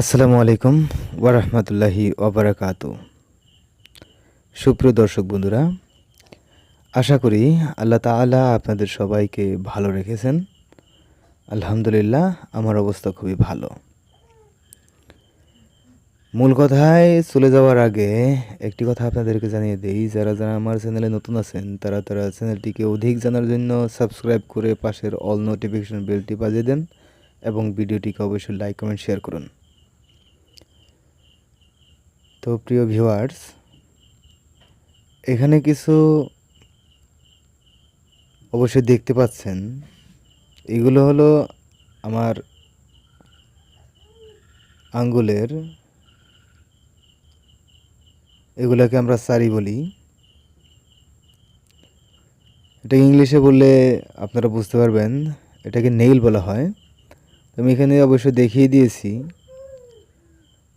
আসসালামু আলাইকুম ওরহমতুল্লাহি ওবরাকাত সুপ্রিয় দর্শক বন্ধুরা, আশা করি আল্লাহ তাআলা আপনাদের সবাইকে ভালো রেখেছেন। আলহামদুলিল্লাহ, আমার অবস্থা খুবই ভালো। মূল কথায় চলে যাওয়ার আগে একটি কথা আপনাদেরকে জানিয়ে দেই, যারা যারা আমার চ্যানেলে নতুন আছেন, তারা তারা চ্যানেলটিকে অধিক জানার জন্য সাবস্ক্রাইব করে পাশের অল নোটিফিকেশন বেলটি বাজিয়ে দেন এবং ভিডিওটিকে অবশ্যই লাইক, কমেন্ট, শেয়ার করুন। তো প্রিয় ভিউয়ার্স, এখানে কিছু অবশ্যই দেখতে পাচ্ছেন। এগুলো হলো আমার আঙ্গুলের, এগুলোকে আমরা সারি বলি। এটা ইংলিশে বললে আপনারা বুঝতে পারবেন, এটাকে নেইল বলা হয়। তো আমি এখানে অবশ্যই দেখিয়ে দিয়েছি।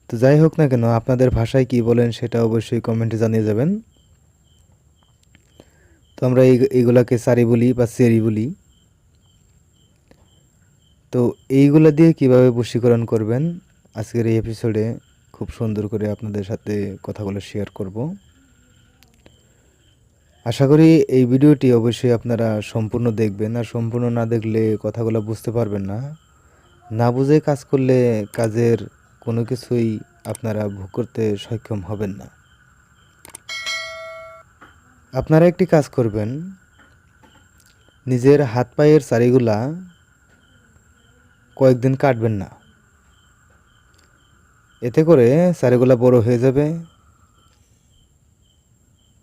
তো যাই হোক না কেন, আপনাদের ভাষায় কি বলেন সেটা অবশ্যই কমেন্টে জানিয়ে যাবেন। তো আমরা এই, এইগুলাকে সারি বলি বা সেরি বলি। তো এইগুলা দিয়ে কীভাবে বশীকরণ করবেন? আজকের এই এপিসোডে খুব সুন্দর করে আপনাদের সাথে কথাগুলো শেয়ার করব। আশা করি এই ভিডিওটি অবশ্যই আপনারা সম্পূর্ণ দেখবেন, আর সম্পূর্ণ না দেখলে কথাগুলো বুঝতে পারবেন না। না বুঝে কাজ করলে কাজের কোনো কিছুই আপনারা ভোগ করতে সক্ষম হবেন না। আপনারা একটি কাজ করবেন। নিজের হাত পায়ের চারিগুলা কয়েকদিন কাটবেন না। এতে করে চারিগুলা বড় হয়ে যাবে।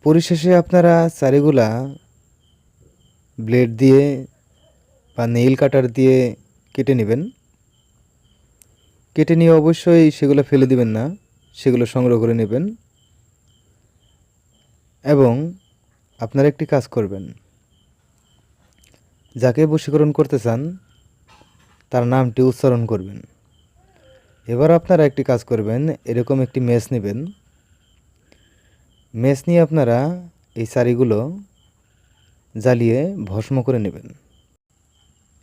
পরিশেষে আপনারা চারিগুলা ব্লেড দিয়ে বা নেইল কাটার দিয়ে কেটে নেবেন। কেটে নিয়ে অবশ্যই সেগুলো ফেলে দিবেন না, সেগুলো সংগ্রহ করে নেবেন এবং আপনারা একটি কাজ করবেন। যাকে বশীকরণ করতে চান, তার নামটি উচ্চারণ করবেন। এবার আপনারা একটি কাজ করবেন, এরকম একটি মেস নেবেন। মেস নিয়ে আপনারা এই শাড়িগুলো জ্বালিয়ে ভস্ম করে নেবেন।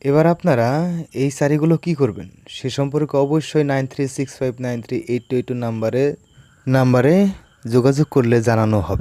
এবার আপনারা এই শাড়িগুলো কি করবেন? সে সম্পর্কে অবশ্যই nine three six five nine three eight two eight নাম্বারে নাম্বারে যোগাযোগ করলে জানানো হবে।